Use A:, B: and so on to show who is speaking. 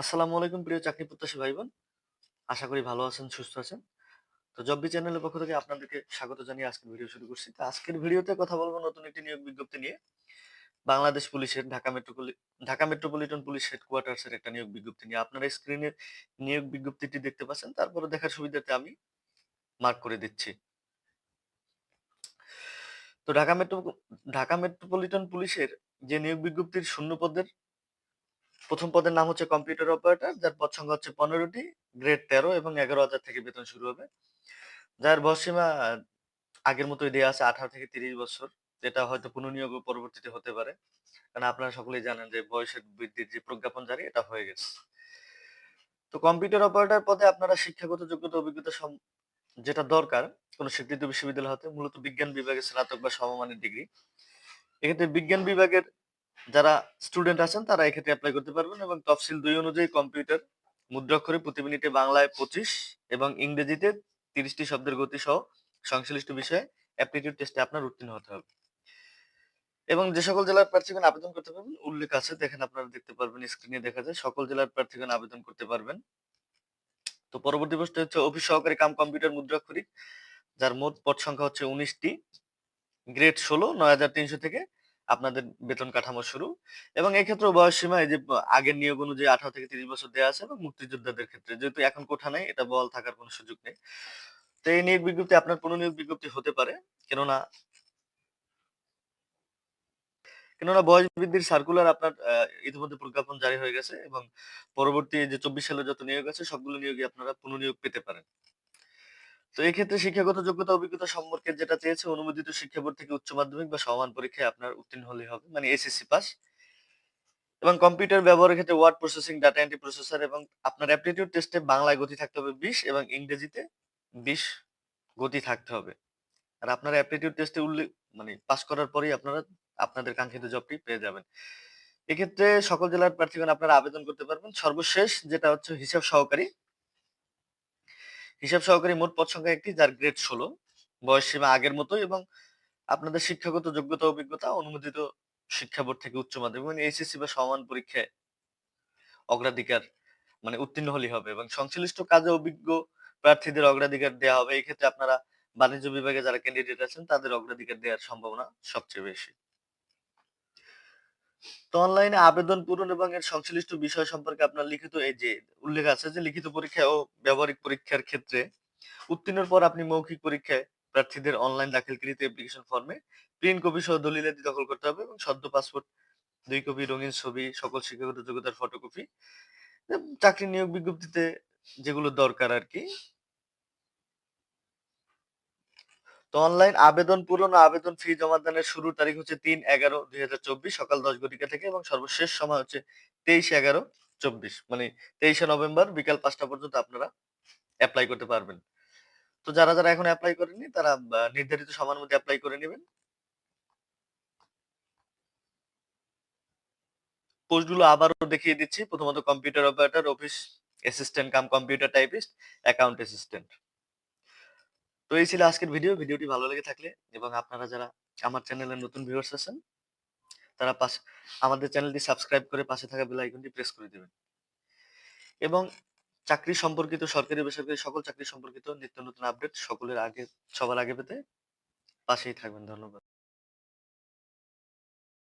A: আসসালামু আলাইকুম প্রিয় চাকরি প্রত্যাশী ভাই বোন আশা করি ভালো আছেন, সুস্থ আছেন। তো জববি চ্যানেলের পক্ষ থেকে আপনাদেরকে স্বাগত জানিয়ে আজকের ভিডিও শুরু করছি। তো আজকের ভিডিওতে কথা বলব নতুন একটি নিয়োগ বিজ্ঞপ্তি নিয়ে। বাংলাদেশ পুলিশের, ঢাকা মেট্রোপলি, ঢাকা মেট্রোপলিটন পুলিশ হেডকোয়ার্টার্সের একটা নিয়োগ বিজ্ঞপ্তি নিয়ে আপনারা স্ক্রিনে নিয়োগ বিজ্ঞপ্তিটি দেখতে পাচ্ছেন। তারপরে দেখার সুবিধাতে আমি মার্ক করে দিচ্ছি। তো ঢাকা মেট্রো ঢাকা মেট্রোপলিটন পুলিশের যে নিয়োগ বিজ্ঞপ্তির শূন্য পদের প্রথম পদের নাম হচ্ছে কম্পিউটার অপারেটর, যার পদ সংখ্যা হচ্ছে পনেরোটি, গ্রেড তেরো এবং এগারো হাজার থেকে বেতন শুরু হবে। যার বয়সীমা আগের মতোই দেওয়া আছে আঠারো থেকে তিরিশ বছর, যেটা হয়তো পুনর্নিয়োগ পরবর্তীতে হতে পারে। কারণ আপনারা সকলেই জানেন যে বয়সের বৃদ্ধির যে প্রজ্ঞাপন জারি, এটা হয়ে গেছে। তো কম্পিউটার অপারেটর পদে আপনারা শিক্ষাগত যোগ্যতা, অভিজ্ঞতা যেটা দরকার, কোনো স্বীকৃত বিশ্ববিদ্যালয় হতে, মূলত বিজ্ঞান বিভাগের স্নাতক বা সমমানের ডিগ্রি। এক্ষেত্রে বিজ্ঞান বিভাগের যারা স্টুডেন্ট আছেন, তারা এক্ষেত্রে অ্যাপ্লাই করতে পারবেন এবং তফসিল দুই অনুযায়ী কম্পিউটার, মুদ্রাক্ষরে প্রতি মিনিটে বাংলায় পঁচিশ এবং ইংরেজিতে তিরিশটি শব্দের গতি সহ সংশ্লিষ্ট বিষয়ে অ্যাপটিটিউড টেস্টে আপনার উত্তীর্ণ হতে হবে। এবং যে সকল জেলার প্রার্থীগণ আবেদন করতে পারবেন, উল্লেখ আছে, দেখেন আপনারা দেখতে পারবেন স্ক্রিনে দেখা যায়, সকল জেলার প্রার্থীগণ আবেদন করতে পারবেন। তো পরবর্তী প্রশ্ন হচ্ছে, অফিস সহকারী কাম কম্পিউটার মুদ্রাক্ষরিক, যার মোট পদ সংখ্যা হচ্ছে উনিশটি, গ্রেড ষোলো, নয় হাজার তিনশো থেকে আপনাদের বেতন কাঠামো শুরু এবং এই ক্ষেত্রে বয়স সীমা এই যে আগের নিয়োগ অনুযায়ী আঠারো থেকে তিরিশ বছর দেওয়া আছে এবং মুক্তিযোদ্ধাদের ক্ষেত্রে যেহেতু এখন কোঠা নেই, এটা বল থাকার কোনো সুযোগ নেই। তো এই নিয়োগ বিজ্ঞপ্তি আপনার পুনঃনিয়োগ বিজ্ঞপ্তি হতে পারে, কেননা কেননা বয়স বৃদ্ধির সার্কুলার আপনার ইতিমধ্যে প্রজ্ঞাপন জারি হয়ে গেছে এবং পরবর্তী যে চব্বিশ সালে যত নিয়োগ আছে, সবগুলো নিয়োগে আপনারা পুনঃনিয়োগ পেতে পারেন। তো এই ক্ষেত্রে শিক্ষাগত যোগ্যতা, অভিজ্ঞতা সম্পর্কে যেটা চেয়েছে, অনুমোদিত শিক্ষা বোর্ড থেকে উচ্চ মাধ্যমিক বা সমান পরীক্ষায় আপনার উত্তীর্ণ হলে হবে মানে এসএসসি পাস এবং কম্পিউটার ব্যবহারের ক্ষেত্রে word processing data entry processor এবং আপনার অ্যাপটিটিউড টেস্টে বাংলায় গতি থাকতে হবে বিশ এবং ইংরেজিতে বিশ গতি থাকতে হবে। আর আপনার অ্যাপটিটিউড টেস্টে উল্লেখ মানে পাস করার পরেই আপনারা, আপনাদের কাঙ্ক্ষিত জবটি পেয়ে যাবেন। এক্ষেত্রে সকল জেলার প্রার্থীগণ আপনারা আবেদন করতে পারবেন। সর্বশেষ যেটা হচ্ছে হিসাব সহকারী। হিসাব সহকারী মোট পদ সংখ্যা একটি, যার গ্রেড ষোলো। বয়স সীমা আগের মতো এবং আপনাদের শিক্ষাগত যোগ্যতা, অভিজ্ঞতা, অনুমোদিত শিক্ষা বোর্ড থেকে উচ্চ মাধ্যমিক মানে এইচএসসি বা সমান পরীক্ষায় অগ্রাধিকার মানে উত্তীর্ণ হলেই হবে এবং সংশ্লিষ্ট কাজে অভিজ্ঞ প্রার্থীদের অগ্রাধিকার দেওয়া হবে। এই ক্ষেত্রে আপনারা বাণিজ্য বিভাগে যারা ক্যান্ডিডেট আছেন, তাদের অগ্রাধিকার দেওয়ার সম্ভাবনা সবচেয়ে বেশি। তো অনলাইনে আবেদন পূরণ এবং এর সংশ্লিষ্ট বিষয় সম্পর্কে আপনার লিখিত এই যে উল্লেখ আছে যে লিখিত পরীক্ষা ও ব্যবহারিক পরীক্ষার ক্ষেত্রে উত্তীর্ণের পর আপনি মৌখিক পরীক্ষায় প্রার্থীদের অনলাইন দাখিলকৃত অ্যাপ্লিকেশন ফর্মে প্রিন্ট কপি সহ দলিলাদি দখল করতে হবে এবং সদ্য পাসপোর্ট দুই কপি রঙিন ছবি, সকল শিক্ষাগত যোগ্যতার ফটোকপি চাকরি নিয়োগ বিজ্ঞপ্তিতে যেগুলো দরকার আর কি তো অনলাইন আবেদন পূরণ ও আবেদন ফি জমাদানের শুরু তারিখ হচ্ছে তিন এগারো দুই হাজার চব্বিশ সকাল দশ ঘটিকা থেকে এবং সর্বশেষ সময় হচ্ছে তেইশ এগারো চব্বিশ মানে তেইশে নভেম্বর বিকাল পাঁচটা পর্যন্ত আপনারা অ্যাপ্লাই করতে পারবেন। তো যারা যারা এখন অ্যাপ্লাই করেনি তারা নির্ধারিত সময়ের মধ্যে অ্যাপ্লাই করে নেবেন। পোস্টগুলো আবারও দেখিয়ে দিচ্ছি। প্রথমত computer operator office assistant cum computer typist account assistant তো এই ছিল আজকের ভিডিও ভিডিওটি ভালো লেগে থাকলে এবং আপনারা যারা আমার চ্যানেলে নতুন ভিউয়ার্স আছেন, তারা পাশে, আমাদের চ্যানেলটি সাবস্ক্রাইব করে পাশে থাকা বেল আইকনটি প্রেস করে দেবেন। এবং চাকরি সম্পর্কিত, সরকারি বেসরকারি সকল চাকরি সম্পর্কিত নিত্য নতুন আপডেট সকলের আগে, সবার আগে পেতে পাশেই থাকবেন। ধন্যবাদ।